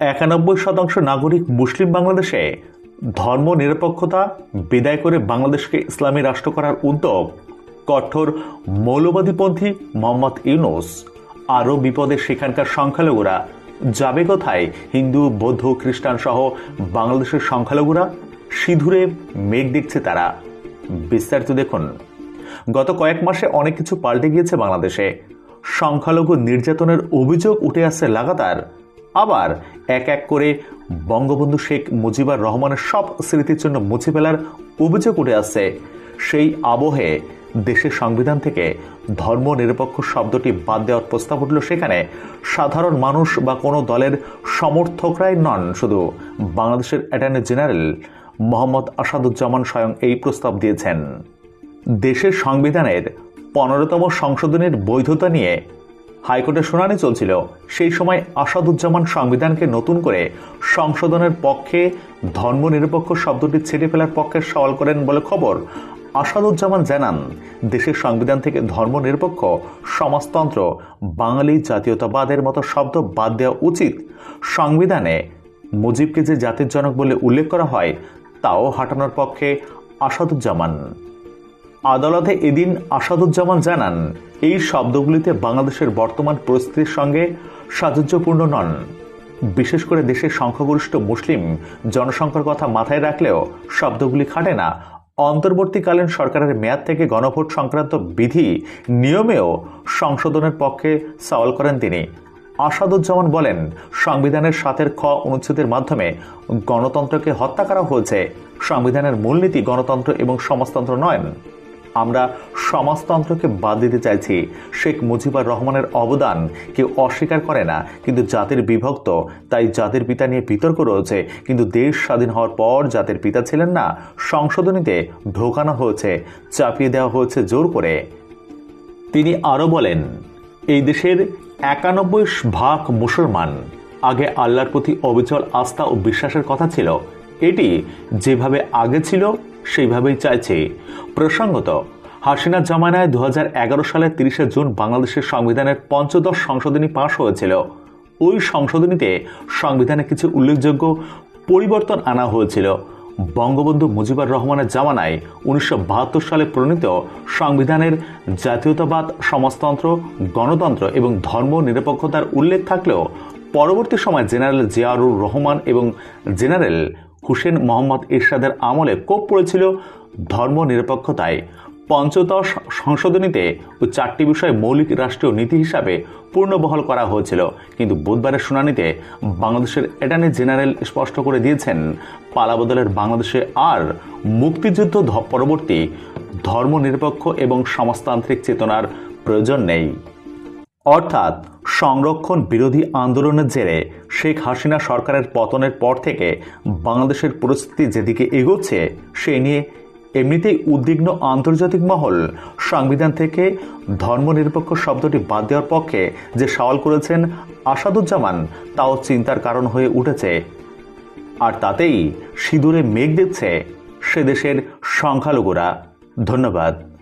একানব্বই শতাংশ নাগরিক মুসলিম বাংলাদেশে ধর্ম নিরপেক্ষতা, বিদায় করে বাংলাদেশকে ইসলামী রাষ্ট্র করার উদ্যোগ। কঠোর মৌলবাদীপন্থী মোহাম্মদ ইউনুস, আরও বিপদে সেখানকার সংখ্যালঘুরা। যাবে কোথায়? হিন্দু, বৌদ্ধ, খ্রিস্টান সহ বাংলাদেশের সংখ্যালঘুরা? সিঁধুরে মেঘ দেখছে তারা। বিস্তারিত দেখুন। গত কয়েক মাসে অনেক কিছু পাল্টে গিয়েছে বাংলাদেশে। সংখ্যালঘু নির্যাতনের অভিযোগ উঠে আসছে লাগাতার। আবার এক এক করে বঙ্গবন্ধু শেখ মুজিবুর রহমানের সব স্মৃতির জন্য মুছে ফেলার অভিযোগ উঠে আসছে। সেই আবহে দেশের সংবিধান থেকে ধর্ম নিরপেক্ষ শব্দটি বাদ দেওয়ার প্রস্তাব উঠল সেখানে। সাধারণ মানুষ বা কোনো দলের সমর্থকরাই নন, শুধু বাংলাদেশের অ্যাটর্নি জেনারেল মোহাম্মদ আসাদুজ্জামান স্বয়ং এই প্রস্তাব দিয়েছেন। দেশের সংবিধানের পনেরোতম সংশোধনের বৈধতা নিয়ে হাইকোর্টে শুনানি চলছিল। সেই সময় আসাদুজ্জামান সংবিধানকে নতুন করে সংশোধনের পক্ষে ধর্মনিরপেক্ষ শব্দটি ছেড়ে ফেলার পক্ষে সওয়াল করেন বলে খবর। আসাদুজ্জামান জানান, দেশের সংবিধান থেকে ধর্মনিরপেক্ষ সমাজতন্ত্র বাঙালি জাতীয়তাবাদের মতো শব্দ বাদ দেওয়া উচিত। সংবিধানে মুজিবকে যে জাতির জনক বলে উল্লেখ করা হয়, তাও হাঁটানোর পক্ষে আসাদুজ্জামান। আদালতে এদিন আসাদুজ্জামান জানান, এই শব্দগুলিতে বাংলাদেশের বর্তমান পরিস্থিতির সঙ্গে সাযুজ্যপূর্ণ নন। বিশেষ করে দেশের সংখ্যাগরিষ্ঠ মুসলিম জনসংখ্যার কথা মাথায় রাখলেও শব্দগুলি খাটে না। অন্তর্বর্তীকালীন সরকারের মেয়াদ থেকে গণভোট সংক্রান্ত বিধি নিয়মেও সংশোধনের পক্ষে সওয়াল করেন তিনি। আসাদুজ্জামান বলেন, সংবিধানের সাতের খ অনুচ্ছেদের মাধ্যমে গণতন্ত্রকে হত্যা করা হয়েছে। সংবিধানের মূলনীতি গণতন্ত্র এবং সমাজতন্ত্র নয়। আমরা সমাজতন্ত্রকে বাদ দিতে চাইছি। শেখ মুজিবুর রহমানের অবদান কেউ অস্বীকার করে না, কিন্তু জাতির বিভক্ত, তাই জাতির পিতা নিয়ে বিতর্ক রয়েছে। কিন্তু দেশ স্বাধীন হওয়ার পর জাতির পিতা ছিলেন না, সংশোধনীতে ঢোকানো হয়েছে, চাপিয়ে দেওয়া হয়েছে জোর করে। তিনি আরও বলেন, এই দেশের একানব্বই ভাগ মুসলমান, আগে আল্লাহর প্রতি অবিচল আস্থা ও বিশ্বাসের কথা ছিল। এটি যেভাবে আগে ছিল সেইভাবেই চাইছে। প্রসঙ্গত, হাসিনা জামানায় দু হাজার এগারো সালের তিরিশে জুন বাংলাদেশের সংবিধানের পঞ্চদশ সংশোধনী পাশ হয়েছিল। ওই সংশোধনীতে সংবিধানে কিছু উল্লেখযোগ্য পরিবর্তন আনা হয়েছিল। বঙ্গবন্ধু মুজিবুর রহমানের জামানায় উনিশশো বাহাত্তর সালে প্রণীত সংবিধানের জাতীয়তাবাদ, সমাজতন্ত্র, গণতন্ত্র এবং ধর্ম নিরপেক্ষতার উল্লেখ থাকলেও পরবর্তী সময় জেনারেল জিয়াউর রহমান এবং জেনারেল হুসেন মোহাম্মদ ইরশাদের আমলে কোপ পড়েছিল ধর্ম নিরপেক্ষতায় পঞ্চদশ সংশোধনীতে ও চারটি বিষয় মৌলিক রাষ্ট্রীয় নীতি হিসাবে পূর্ণবহাল করা হয়েছিল। কিন্তু বুধবারের শুনানিতে বাংলাদেশের অ্যাটর্নি জেনারেল স্পষ্ট করে দিয়েছেন পালাবদলের বাংলাদেশে আর মুক্তিযুদ্ধ পরবর্তী ধর্মনিরপেক্ষ এবং সমাজতান্ত্রিক চেতনার প্রয়োজন নেই। অর্থাৎ সংরক্ষণ বিরোধী আন্দোলনের জেরে শেখ হাসিনা সরকারের পতনের পর থেকে বাংলাদেশের পরিস্থিতি যেদিকে এগোচ্ছে, সে নিয়ে এমনিতেই উদ্বিগ্ন আন্তর্জাতিক মহল সংবিধান থেকে ধর্মনিরপেক্ষ শব্দটি বাদ দেওয়ার পক্ষে যে সওয়াল করেছেন আসাদুজ্জামান, তাও চিন্তার কারণ হয়ে উঠেছে। আর তাতেই সিঁদুরে মেঘ দেখছে সে দেশের সংখ্যালঘুরা। ধন্যবাদ।